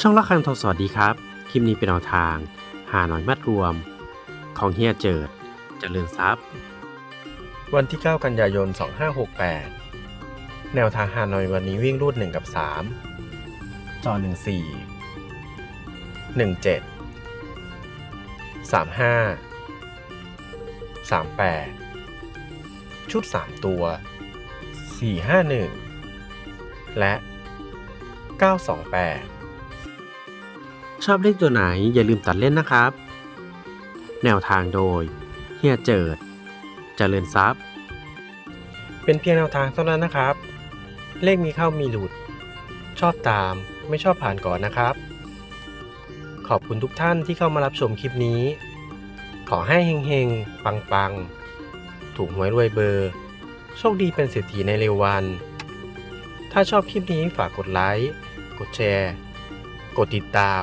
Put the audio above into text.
ช่องละครังทองสวัสดีครับ คลิปนี้เป็นแนวทาง หาหน่อยมัดรวม ของเฮียเจิดเจริญทรัพย์ วันที่ 9 กันยายน 2568 แนวทางหาหน่อยวันนี้วิ่งรูด 1 กับ 3 จอ 14 17 35 38 ชุด 3 ตัว 451 และ 928 ชอบเลขตัวไหนอย่าลืมตัดเล่นนะครับ แนวทางโดย เฮียเจิด เจริญทรัพย์ เป็นเพียงแนวทางเท่านั้นนะครับ เลขมีเข้ามีหลุด ชอบตามไม่ชอบผ่านก่อนนะครับ ขอบคุณทุกท่านที่เข้ามารับชมคลิปนี้ ขอให้เฮงๆ ปังๆ ถูกหวยรวยเบอร์ โชคดีเป็นเศรษฐีในเร็ววัน ถ้าชอบคลิปนี้ฝากกดไลค์ กดแชร์ กดติดตาม